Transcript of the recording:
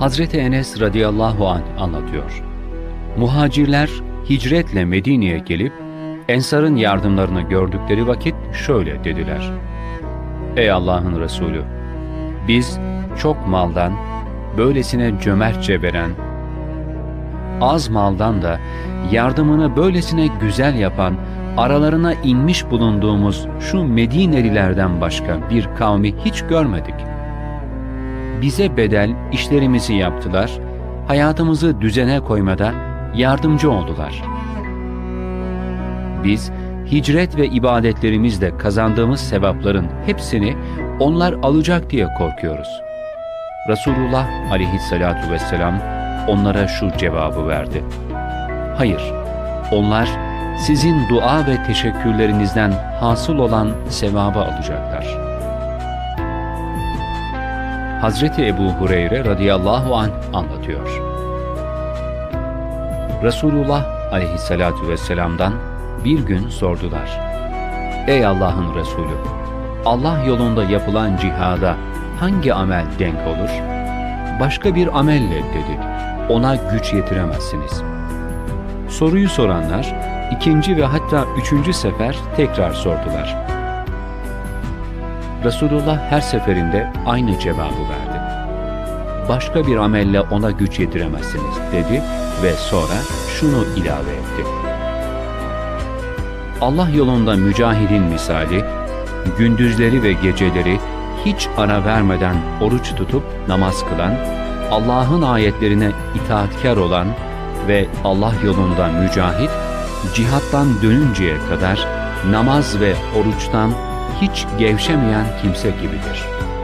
Hazreti Enes radıyallahu anh anlatıyor. Muhacirler hicretle Medine'ye gelip Ensar'ın yardımlarını gördükleri vakit şöyle dediler. Ey Allah'ın Resulü! Biz çok maldan, böylesine cömertçe veren, az maldan da yardımını böylesine güzel yapan, aralarına inmiş bulunduğumuz şu Medinelilerden başka bir kavmi hiç görmedik. Bize bedel işlerimizi yaptılar, hayatımızı düzene koymada yardımcı oldular. Biz hicret ve ibadetlerimizle kazandığımız sevapların hepsini onlar alacak diye korkuyoruz. Resulullah aleyhissalatu vesselam onlara şu cevabı verdi. Hayır, onlar sizin dua ve teşekkürlerinizden hasıl olan sevabı alacaklar. Hazreti Ebu Hureyre radıyallahu anh anlatıyor. Resulullah aleyhissalatu vesselam'dan bir gün sordular. Ey Allah'ın Resulü! Allah yolunda yapılan cihada hangi amel denk olur? Başka bir amelle dedi. Ona güç yetiremezsiniz. Soruyu soranlar ikinci ve hatta üçüncü sefer tekrar sordular. Resulullah her seferinde aynı cevabı verdi. Başka bir amelle ona güç yetiremezsiniz dedi ve sonra şunu ilave etti. Allah yolunda mücahidin misali, gündüzleri ve geceleri hiç ara vermeden oruç tutup namaz kılan, Allah'ın ayetlerine itaatkar olan ve Allah yolunda mücahit, cihattan dönünceye kadar namaz ve oruçtan hiç gevşemeyen kimse gibidir.''